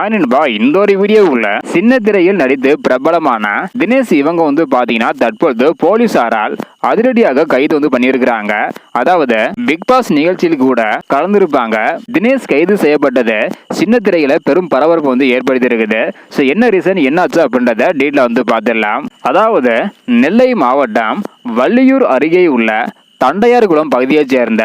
Hi நண்பா இந்த ஒரு வீடியோவுல சின்ன திரையில் நடித்து பிரபலமான தினேஷ் இவங்க வந்து பாத்தீங்கன்னா தற்பொழுது போலீசாரால் அதிரடியாக கைது வந்து பண்ணியிருக்கிறாங்க. அதாவது பிக் பாஸ் நிகழ்ச்சியில் கூட கலந்திருப்பாங்க. தினேஷ் கைது செய்யப்பட்டது சின்ன திரையில பெரும் பரபரப்பு வந்து ஏற்படுத்தி இருக்குது ஸோ என்ன ரீசன் என்னாச்சு அப்படின்றத டீட்ல வந்து பார்த்துடலாம் அதாவது நெல்லை மாவட்டம் வள்ளியூர் அருகே உள்ள தண்டையார்குளம் பகுதியைச் சேர்ந்த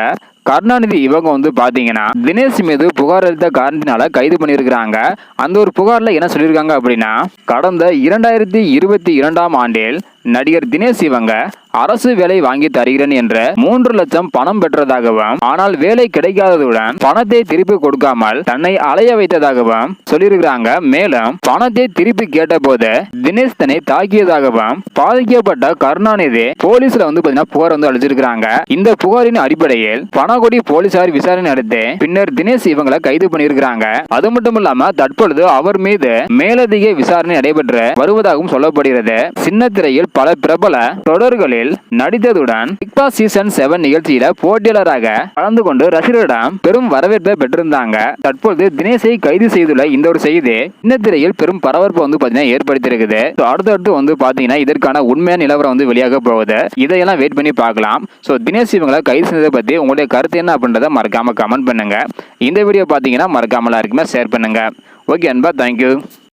கருணாநிதி இவங்க வந்து பாத்தீங்கன்னா தினேஷ் மீது புகார் அளித்த காரணத்தினால கைது பண்ணியிருக்கிறாங்க. அந்த ஒரு புகார்ல என்ன சொல்லியிருக்காங்க அப்படின்னா கடந்த இரண்டாயிரத்தி இருபத்தி இரண்டாம் ஆண்டில் நடிகர் தினேஷ் இவங்க அரசு வேலை வாங்கி தருகிறேன் என்று மூன்று லட்சம் பணம் பெற்றதாகவும் ஆனால் வேலை கிடைக்காததுடன் பணத்தை திருப்பி கொடுக்காமல் தன்னை அலைய வைத்ததாகவும் சொல்லியிருக்கிறாங்க. மேலும் பணத்தை திருப்பி கேட்டபோது தினேஷ் தன்னை தாக்கியதாகவும் பாதிக்கப்பட்ட கருணாநிதி போலீஸ்ல வந்து பாத்தீங்கன்னா புகார் வந்து அளிச்சிருக்கிறாங்க. இந்த புகாரின் அடிப்படையில் பணகொடி போலீசார் விசாரணை நடத்தி பின்னர் தினேஷ் இவங்களை கைது பண்ணியிருக்கிறாங்க. அது மட்டும் இல்லாம தற்பொழுது அவர் மீது மேலதிக விசாரணை நடைபெற்று வருவதாகவும் சொல்லப்படுகிறது. சின்ன திரையில் பல பிரபல தொடர்களில் நடித்ததுடன் பிக் பாஸ் சீசன் செவன் நிகழ்ச்சியில போட்டியாளராக கலந்து கொண்டு ரசிகர்களிடம் பெரும் வரவேற்பை பெற்றிருந்தாங்க. தற்பொழுது தினேஷை கைது செய்துள்ள இந்த ஒரு செய்தி சின்ன திரையில் பெரும் பரபரப்பு வந்து பாத்தீங்கன்னா ஏற்படுத்தியிருக்குது. So, அடுத்தடுத்து வந்து பாத்தீங்கன்னா இதற்கான உண்மையான நிலவரம் வந்து வெளியாக போகுது. இதையெல்லாம் வெயிட் பண்ணி பார்க்கலாம். ஸோ தினேஷ் இவங்களை கைது செய்ததை பத்தி உங்களுடைய கருத்து என்ன அப்படின்றத மறக்காம கமெண்ட் பண்ணுங்க. இந்த வீடியோ பாத்தீங்கன்னா மறக்காமல் எல்லாருக்குமே ஷேர் பண்ணுங்க. ஓகே அன்பா தேங்க்யூ